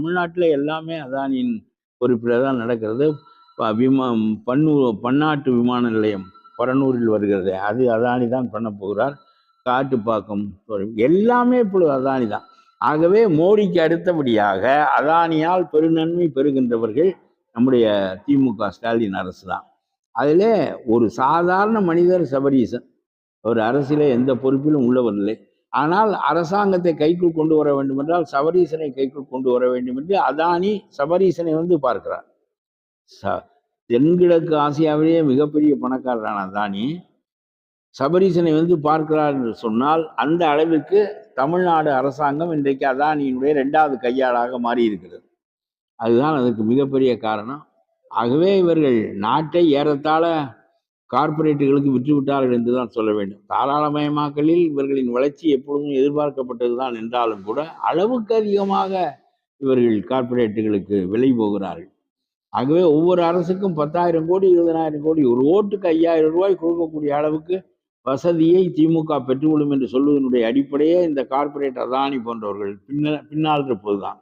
தமிழ்நாட்டில் எல்லாமே அதானியின் பொறுப்பில் தான் நடக்கிறது. ப- விமா பன்னூர் பன்னாட்டு விமான நிலையம் பரனூரில் வருகிறது. அது அதானி தான் பண்ண போகிறார். காட்டுப்பாக்கம் துறை- எல்லாமே இப்பொழுது அதானி தான். ஆகவே மோடிக்கு அடுத்தபடியாக அதானியால் பெருநன்மை பெறுகின்றவர்கள் நம்முடைய திமுக ஸ்டாலின் அரசு தான். அதிலே ஒரு சாதாரண மனிதர் சபரீசன். ஒரு அரசியலே எந்த பொறுப்பிலும் உள்ளவர் இல்லை. ஆனால் அரசாங்கத்தை கைக்குள் கொண்டு வர வேண்டும் என்றால் சபரீசனை கைக்குள் கொண்டு வர வேண்டும் என்று அதானி சபரீசனை வந்து பார்க்கிறார். ச தென்கிழக்கு ஆசியாவிலேயே மிகப்பெரிய பணக்காரரான அதானி சபரீசனை வந்து பார்க்கிறார் என்று சொன்னால் அந்த அளவிற்கு தமிழ்நாடு அரசாங்கம் இன்றைக்கு அதானியினுடைய ரெண்டாவது கையாளாக மாறி இருக்கிறது அதுதான் அதுக்கு மிகப்பெரிய காரணம். ஆகவே இவர்கள் நாட்டை ஏறத்தாழ கார்ப்பரேட்டுகளுக்கு விற்றுவிட்டார்கள் என்று தான் சொல்ல வேண்டும். தாராளமயமாக்கலில் இவர்களின் வளர்ச்சி எப்பொழுதும் எதிர்பார்க்கப்பட்டது தான் என்றாலும் கூட அளவுக்கு அதிகமாக இவர்கள் கார்ப்பரேட்டுகளுக்கு விலை போகிறார்கள். ஆகவே ஒவ்வொரு அரசுக்கும் பத்தாயிரம் கோடி இருபதனாயிரம் கோடி ஒரு ஓட்டுக்கு ஐயாயிரம் ரூபாய் கொடுக்கக்கூடிய அளவுக்கு வசதியை திமுக பெற்றுக்கொள்ளும் என்று சொல்வதனுடைய அடிப்படையே இந்த கார்ப்பரேட் அதானி போன்றவர்கள் பின்ன பின்னால் இருப்பதுதான்.